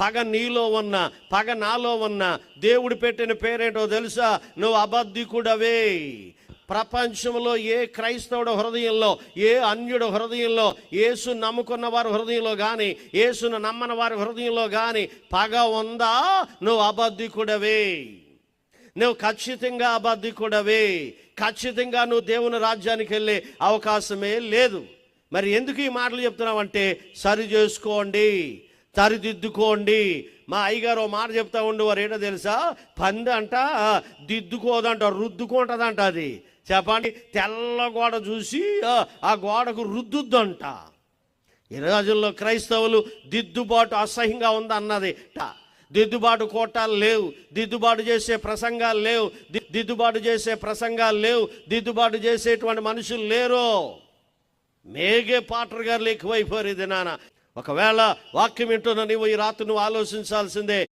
పగ నీలో ఉన్న పగ నాలో ఉన్న దేవుడు పెట్టిన పేరేంటో తెలుసా? నువ్వు అబద్ధికుడవే. ప్రపంచంలో ఏ క్రైస్తవుడు హృదయంలో ఏ అన్యుడు హృదయంలో యేసు నమ్ముకున్న వారి హృదయంలో కానీ యేసును నమ్మని వారి హృదయంలో కానీ పగ ఉందా? నువ్వు అబద్ధికుడవే. నువ్వు ఖచ్చితంగా అబద్ధికుడవే. ఖచ్చితంగా నువ్వు దేవుని రాజ్యానికి వెళ్ళే అవకాశమే లేదు. మరి ఎందుకు ఈ మాటలు చెప్తున్నావంటే సరి చేసుకోండి. సరిదిద్దుకోండి. మా అయ్యగారు ఓ మాట చెప్తా ఉండేవారు ఏంటో తెలుసా? పంది అంట దిద్దుకోదంట రుద్దుకుంటుందంట అది. చెప్పండి? తెల్ల గోడ చూసి ఆ, గోడకు రుద్దుద్దంట. ఈ రోజుల్లో క్రైస్తవులు దిద్దుబాటు అసహ్యంగా ఉందన్నది. దిద్దుబాటు కోటాలు లేవు. దిద్దుబాటు చేసే ప్రసంగాలు లేవు. దిద్దుబాటు చేసే ప్రసంగాలు లేవు. దిద్దుబాటు చేసేటువంటి మనుషులు లేరు. మేఘే పాటర్ గారు ఎక్కువైపోయారు ఇది నాన్న. ఒకవేళ వాక్యం వింటున్న నీవు ఈ రాత్రి నువ్వు ఆలోచించాల్సిందే